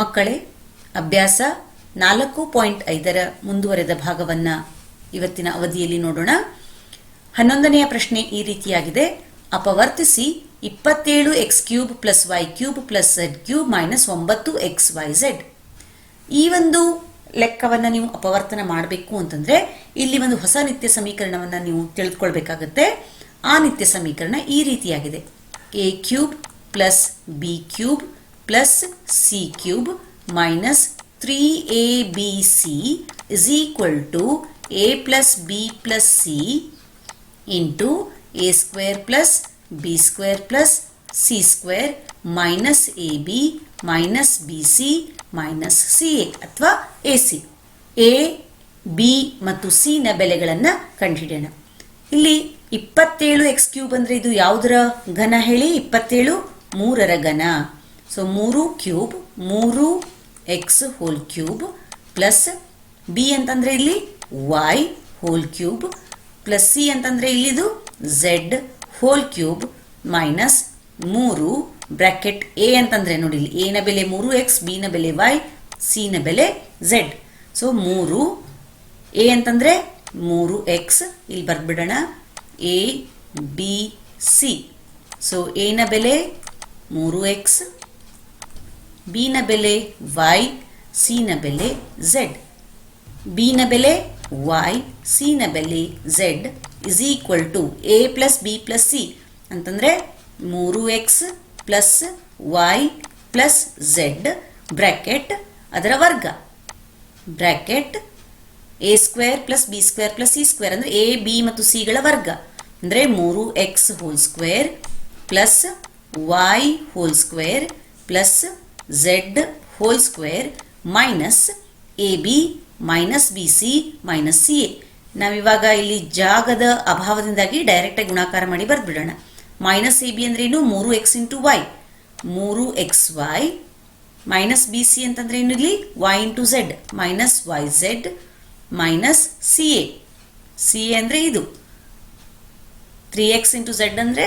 ಮಕ್ಕಳೇ, ಅಭ್ಯಾಸ ನಾಲ್ಕು ಪಾಯಿಂಟ್ ಐದರ ಮುಂದುವರೆದ ಭಾಗವನ್ನ ಇವತ್ತಿನ ಅವಧಿಯಲ್ಲಿ ನೋಡೋಣ. ಹನ್ನೊಂದನೆಯ ಪ್ರಶ್ನೆ ಈ ರೀತಿಯಾಗಿದೆ. ಅಪವರ್ತಿಸಿ ಇಪ್ಪತ್ತೇಳು X cube plus Y cube plus Z cube minus ಒಂಬತ್ತು ಎಕ್ಸ್ ವೈ ಝೆಡ್. ಈ ಒಂದು ಲೆಕ್ಕವನ್ನು ನೀವು ಅಪವರ್ತನ ಮಾಡಬೇಕು ಅಂತಂದ್ರೆ ಇಲ್ಲಿ ಒಂದು ಹೊಸ ನಿತ್ಯ ಸಮೀಕರಣವನ್ನು ನೀವು ತಿಳಿದುಕೊಳ್ಬೇಕಾಗತ್ತೆ ಆ ನಿತ್ಯ ಸಮೀಕರಣ ಈ ರೀತಿಯಾಗಿದೆ. A cube plus B cube plus C cube minus three A B C is equal to A plus B plus C into A square plus B square plus C square minus A B minus B C minus C A ಅಥವಾ A C A B ಮತ್ತು C ನ ಬೆಲೆಗಳನ್ನು ಕಂಡುಹಿಡಿಯೋಣ. ಇಲ್ಲಿ ಇಪ್ಪತ್ತೇಳು X cube ಅಂದ್ರೆ ಇದು ಯಾವುದರ ಘನ ಹೇಳಿ? ಇಪ್ಪತ್ತೇಳು ಮೂರರ ಘನ. ಸೊ ಮೂರು ಕ್ಯೂಬ್ ಮೂರು x whole cube plus b ಅಂತಂದರೆ ಇಲ್ಲಿ y whole cube plus c ಅಂತಂದರೆ ಇಲ್ಲಿದು ಝೆಡ್ ಹೋಲ್ ಕ್ಯೂಬ್ ಮೈನಸ್ ಮೂರು ಬ್ರ್ಯಾಕೆಟ್ ಎ ಅಂತಂದರೆ ನೋಡಿ ಇಲ್ಲಿ ಎನ ಬೆಲೆ ಮೂರು ಎಕ್ಸ್ ಬಿನ ಬೆಲೆ ವೈ ಸಿನ ಬೆಲೆ ಝೆಡ್ ಸೊ ಮೂರು ಎ ಅಂತಂದರೆ ಮೂರು ಎಕ್ಸ್ ಇಲ್ಲಿ ಬರ್ದ್ಬಿಡೋಣ. ಎ ಬಿ ಸಿ ಸೊ ಎನ ಬೆಲೆ ಮೂರು ಎಕ್ಸ್ ಬಿ ಬೆಲೆ ವೈ ಸಿ ನ ಬೆಲೆ ಝೆಡ್ ಬಿ ಬೆಲೆ ವೈ ಸಿ ನ ಬೆಲೆ z is equal to a plus b plus c ಅಂತಂದ್ರೆ ಮೂರು x plus y plus z bracket ಅದರ ವರ್ಗ. Bracket a square plus b square plus c square ಅಂದ್ರೆ ಎ ಬಿ ಮತ್ತು ಸಿಗಳ ವರ್ಗ. ಅಂದ್ರೆ ಮೂರು x whole square plus y whole square plus z whole square minus a b minus b c minus c a ನಾವಿವಾಗ ಇಲ್ಲಿ ಜಾಗದ ಅಭಾವದಿಂದಾಗಿ ಡೈರೆಕ್ಟಾಗಿ ಗುಣಾಕಾರ ಮಾಡಿ ಬರ್ದ್ಬಿಡೋಣ. ಮೈನಸ್ ಎ ಬಿ ಅಂದ್ರೇನು ಮೂರು ಎಕ್ಸ್ ಇಂಟು ವೈ ಮೂರು x y minus b c ಅಂತಂದ್ರೆ ಏನು ಇಲ್ಲಿ y into z minus y z minus c a c a ಅಂದರೆ ಇದು. ತ್ರೀ ಎಕ್ಸ್ ಇಂಟು ಝೆಡ್ ಅಂದರೆ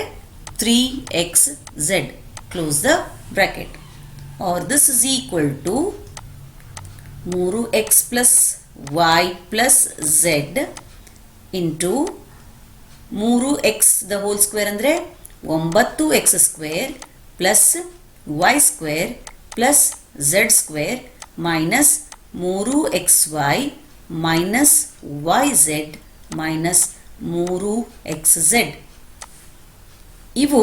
three x z close the bracket is equal to ಮೂರು x plus y plus z into ಮೂರು X the whole square ಅಂದರೆ ಒಂಬತ್ತು x square plus y square plus z square minus ಮೂರು x y minus y z minus ಮೂರು X Z ಇವು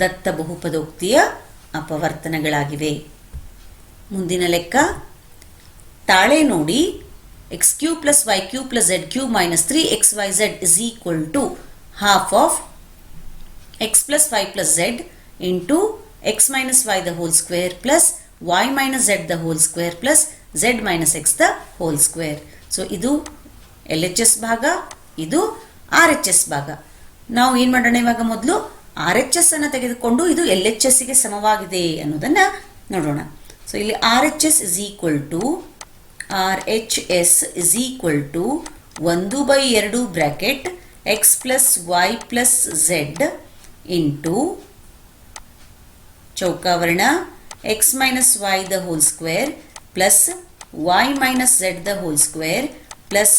ದತ್ತ ಬಹುಪದೋಕ್ತಿಯ ಅಪವರ್ತನಗಳಾಗಿವೆ. ಮುಂದಿನ ಲೆಕ್ಕ, ತಾಳೆ ನೋಡಿ x cube plus y cube plus z cube minus three x y z is equal to half of x plus y plus z into x minus y the whole square plus y minus z the whole square plus z minus x the whole square so ಇದು L H S ಭಾಗ, ಇದು R H S ಭಾಗ. ನಾವು ಏನು ಮಾಡೋಣ ಇವಾಗ ಮೊದಲು? R H S ಅನ್ನು ತೆಗೆದುಕೊಂಡು ಇದು ಎಲ್ ಎಚ್ ಎಸ್ಗೆ ಸಮವಾಗಿದೆ ಅನ್ನೋದನ್ನ ನೋಡೋಣ. ಸೊ ಇಲ್ಲಿ R H S is equal to R H S is equal to ಒಂದು ಬೈ ಎರಡು bracket x plus y plus z into ಚೌಕಾವರ್ಣ x minus y the whole square plus y minus z the whole square plus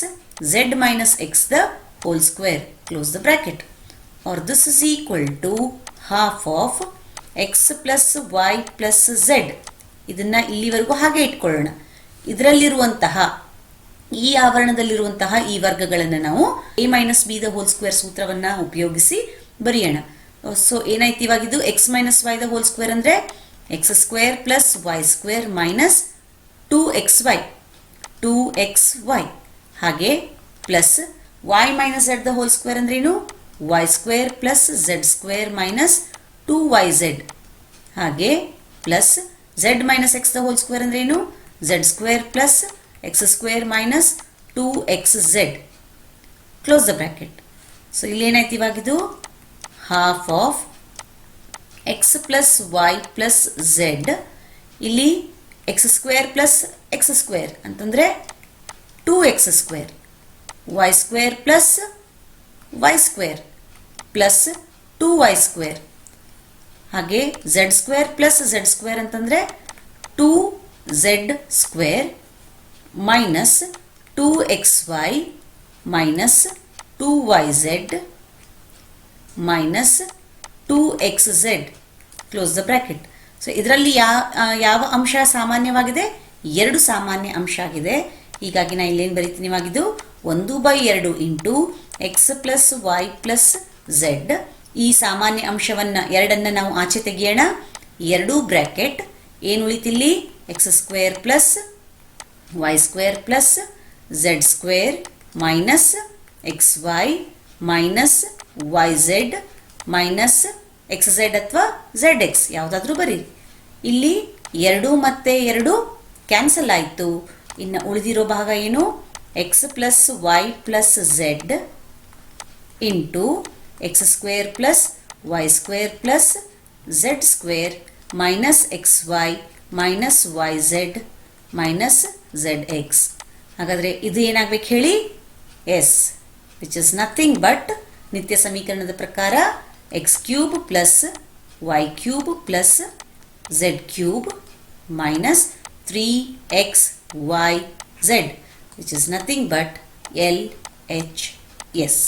z minus x the whole square close the bracket R this is equal to half of x plus y plus z ಇದನ್ನ ಇಲ್ಲಿವರೆಗೂ ಹಾಗೆ ಇಟ್ಕೊಳ್ಳೋಣ. ಇದರಲ್ಲಿರುವಂತಹ ಈ ಆವರಣದಲ್ಲಿರುವಂತಹ ಈ ವರ್ಗಗಳನ್ನು ನಾವು a minus b the whole square ಸೂತ್ರವನ್ನ ಉಪಯೋಗಿಸಿ ಬರೆಯೋಣ. ಸೊ ಏನಾಯ್ತು ಇವಾಗ ಇದು x minus y the whole square ಅಂದ್ರೆ x square plus y square minus two x y two x y ಹಾಗೆ plus y minus z the whole square ಅಂದ್ರೇನು? Y square plus z square minus two y z ಹಾಗೆ plus z minus x the whole square ಅಂದ್ರೇನು z square plus x square minus two x z close the bracket so ಇಲ್ಲಿ ಏನಾಯ್ತು ಇವಾಗಿದು? Half of x plus y plus z ಇಲ್ಲಿ x square plus x square ಅಂತಂದರೆ two x square y square plus y square plus two y square. ಹಾಗೆ z square plus z square ಅಂತಂದರೆ two z square minus two x y minus two y z minus two x z. Close the bracket so ಇದರಲ್ಲಿ ಯಾವ ಅಂಶ ಸಾಮಾನ್ಯವಾಗಿದೆ? ಎರಡು ಸಾಮಾನ್ಯ ಅಂಶ ಆಗಿದೆ. ಹೀಗಾಗಿ ನಾನು ಇಲ್ಲೇನು ಬರಿತೀನಿ ಆಗಿದ್ದು ಒಂದು ಬೈ ಎರಡು into x plus y plus z. ಈ ಸಾಮಾನ್ಯ ಅಂಶವನ್ನು ಎರಡನ್ನು ನಾವು ಆಚೆ ತೆಗೆಯೋಣ. ಎರಡೂ ಬ್ರ್ಯಾಕೆಟ್ ಏನು ಉಳಿತಿಲ್ಲಿ? X square plus y square plus z square minus x y minus y z minus x z ಅಥವಾ ಝೆಡ್ ಎಕ್ಸ್. ಯಾವುದಾದ್ರೂ ಬರೀರಿ ಇಲ್ಲಿ ಎರಡು ಮತ್ತೆ ಎರಡು ಕ್ಯಾನ್ಸಲ್ ಆಯಿತು. ಇನ್ನು ಉಳಿದಿರೋ ಭಾಗ ಏನು? X plus y plus z into x square plus y square plus z square minus x y minus y z minus z x ಹಾಗಾದರೆ ಇದು ಏನಾಗಬೇಕು ಹೇಳಿ? Yes which is nothing but ನಿತ್ಯ ಸಮೀಕರಣದ ಪ್ರಕಾರ x cube plus y cube plus z cube minus three x y z which is nothing but L H S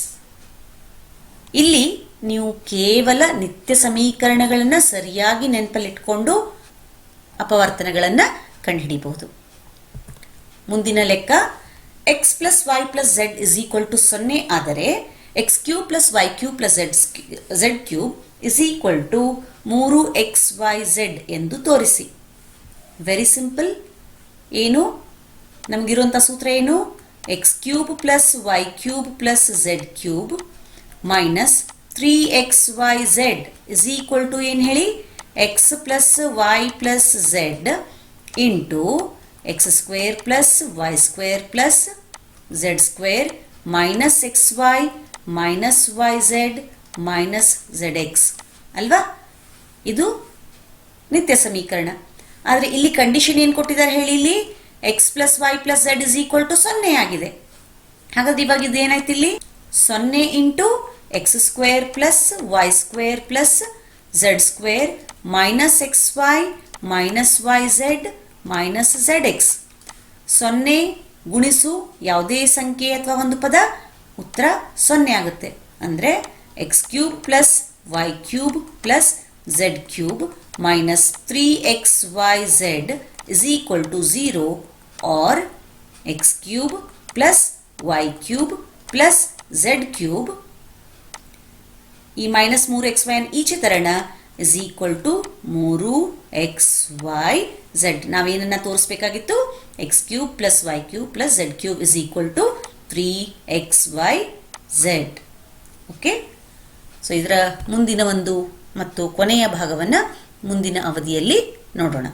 ಇಲ್ಲಿ ನೀವು ಕೇವಲ ನಿತ್ಯ ಸಮೀಕರಣಗಳನ್ನು ಸರಿಯಾಗಿ ನೆನಪಲ್ಲಿಟ್ಕೊಂಡು ಅಪವರ್ತನಗಳನ್ನು ಕಂಡುಹಿಡಿಬಹುದು. ಮುಂದಿನ ಲೆಕ್ಕ x plus y plus z is equal to ಸೊನ್ನೆ ಆದರೆ x cube plus y cube plus z z cube is equal to ಮೂರು ಎಕ್ಸ್ ವೈ ಝೆಡ್ ಎಂದು ತೋರಿಸಿ. ವೆರಿ ಸಿಂಪಲ್ ಏನು? ನಮಗಿರುವಂಥ ಸೂತ್ರ ಏನು? X cube plus y cube plus z cube minus three x y z is equal to ಏನು ಹೇಳಿ? X plus y plus z into x square plus y square plus z square minus x y minus y z minus z x ಅಲ್ವಾ? ಇದು ನಿತ್ಯ ಸಮೀಕರಣ. ಆದರೆ ಇಲ್ಲಿ condition ಏನು ಕೊಟ್ಟಿದ್ದಾರೆ ಹೇಳಿ ಇಲ್ಲಿ? X plus y plus z is equal to ಸೊನ್ನೆ ಆಗಿದೆ. ಹಾಗಾದ್ರೆ ಇವಾಗ ಇದು ಏನಾಯ್ತು ಇಲ್ಲಿ? ಸೊನ್ನೆ into x square plus y square plus z square minus x y minus y z minus z x ಸೊನ್ನೆ ಗುಣಿಸು ಯಾವುದೇ ಸಂಖ್ಯೆ ಅಥವಾ ಒಂದು ಪದ ಉತ್ತರ ಸೊನ್ನೆ ಆಗುತ್ತೆ. ಅಂದರೆ x cube plus y cube plus z cube minus three x y z is equal to zero or x cube plus y cube plus z cube ಈ ಮೈನಸ್ ಮೂರು ಎಕ್ಸ್ ವೈ ಈಚೆ ತರೋಣ ಇಸ್ ಈಕ್ವಲ್ ಟು ಮೂರು X Y z ನಾವೇನನ್ನು ತೋರಿಸ್ಬೇಕಾಗಿತ್ತು? X cube plus y cube plus z cube is equal to three x y z okay so ಇದರ ಮುಂದಿನ ಒಂದು ಮತ್ತು ಕೊನೆಯ ಭಾಗವನ್ನು ಮುಂದಿನ ಅವಧಿಯಲ್ಲಿ ನೋಡೋಣ.